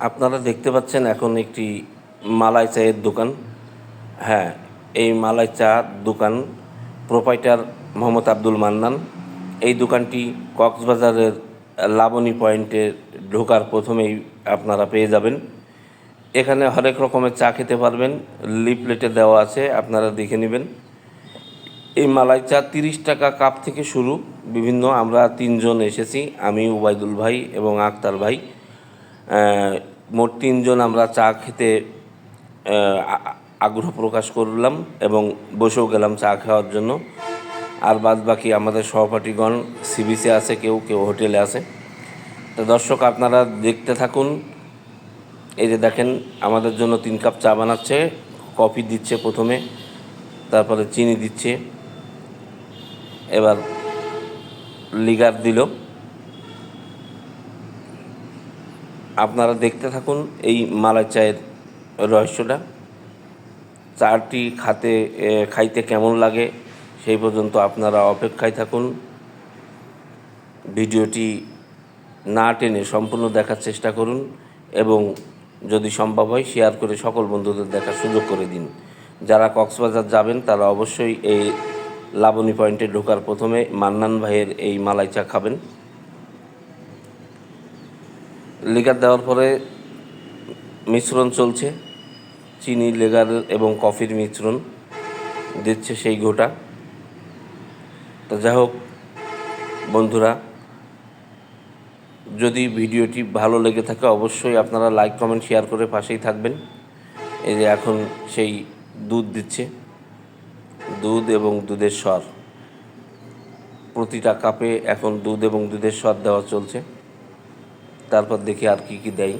আপনারা দেখতে পাচ্ছেন এখন একটি মালাই চায়ের দোকান। হ্যাঁ এই মালাই চা দোকান প্রোপাইটার মোহাম্মদ আব্দুল মান্নান। এই দোকানটি কক্সবাজারের লাবণী পয়েন্টে ঢোকার প্রথমেই আপনারা পেয়ে যাবেন। এখানে হরেক রকমের চা খেতে পারবেন, লিফলেটে দেওয়া আছে, আপনারা দেখে নেবেন। এই মালাই চা তিরিশ টাকা কাপ থেকে শুরু। বিভিন্ন, আমরা তিনজন এসেছি, আমি উবাইদুল ভাই এবং আক্তার ভাই। মোট তিনজন আমরা চা খেতে আগ্রহ প্রকাশ করলাম এবং বসেও গেলাম চা খাওয়ার জন্য। আর বাদ বাকি আমাদের সহপাঠীগণ সিবিসি আছে, কেউ কেউ হোটেলে আছে। তো দর্শক, আপনারা দেখতে থাকুন। এই যে দেখেন, আমাদের জন্য তিন কাপ চা বানাচ্ছে, কফি দিচ্ছে প্রথমে, তারপরে চিনি দিচ্ছে। এবার লিগার দিল। আপনারা দেখতে থাকুন এই মালাই চায়ের রহস্যটা। চাটি খাতে খাইতে কেমন লাগে সেই পর্যন্ত আপনারা অপেক্ষায় থাকুন। ভিডিওটি না টেনে সম্পূর্ণ দেখার চেষ্টা করুন এবং যদি সম্ভব হয় শেয়ার করে সকল বন্ধুদের দেখার সুযোগ করে দিন। যারা কক্সবাজার যাবেন তারা অবশ্যই এই লাবণী পয়েন্টে ঢোকার প্রথমে মান্নান ভাইয়ের এই মালাই চা খাবেন। লিগার দেওয়ার পরে মিশ্রণ চলছে। চিনি, লেগার এবং কফির মিশ্রণ দিচ্ছে সেই ঘোটা তো যাই হোক, বন্ধুরা, যদি ভিডিওটি ভালো লেগে থাকে, অবশ্যই আপনারা লাইক, কমেন্ট, শেয়ার করে পাশেই থাকবেন। এই যে এখন সেই দুধ দিচ্ছে। দুধ এবং দুধের স্বর। প্রতিটা কাপে এখন দুধ এবং দুধের স্বাদ দেওয়া চলছে। তারপর দেখি আর কি কি দেয়।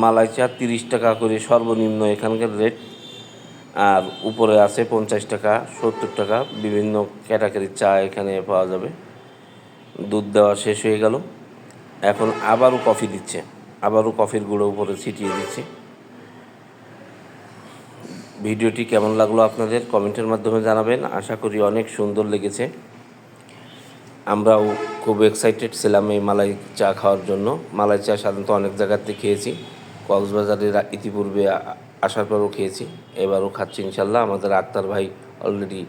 মালাই চা তিরিশ টাকা করে সর্বনিম্ন এখানকার রেট আর উপরে আছে পঞ্চাশ টাকা, সত্তর টাকা। বিভিন্ন ক্যাটাগরির চা এখানে পাওয়া যাবে। দুধ দেওয়া শেষ হয়ে গেল। এখন আবারও কফি দিচ্ছে। আবারও কফির গুঁড়ো উপরে ছিটিয়ে দিচ্ছে। ভিডিওটি কেমন লাগল আপনাদের কমেন্টের মাধ্যমে জানাবেন। আশা করি অনেক সুন্দর লেগেছে। আমরাও খুব এক্সাইটেড ছিলাম এই মালাই চা খাওয়ার জন্য। মালাই চা সাধারণত অনেক জায়গাতে খেয়েছি। কক্সবাজারের ইতিপূর্বে আসার পরও খেয়েছি। এবারও খাচ্ছি ইনশাল্লাহ। আমাদের আক্তার ভাই অলরেডি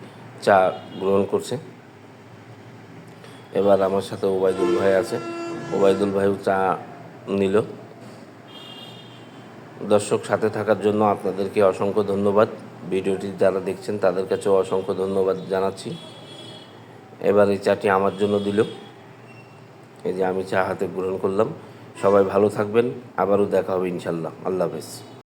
চা গ্রহণ করছে। এবার আমার সাথে ওবায়দুল ভাই আছে। ওবায়দুল ভাইও চা নিল। দর্শক সাথে থাকার জন্য আপনাদেরকে অসংখ্য ধন্যবাদ। ভিডিওটি যারা দেখছেন তাদের কাছেও অসংখ্য ধন্যবাদ জানাচ্ছি। এবার এই চাটি আমার জন্য দিল। এই যে আমি চা হাতে গ্রহণ করলাম। সবাই ভালো থাকবেন। আবারও দেখা হবে ইনশাল্লাহ। আল্লাহ হাফেজ।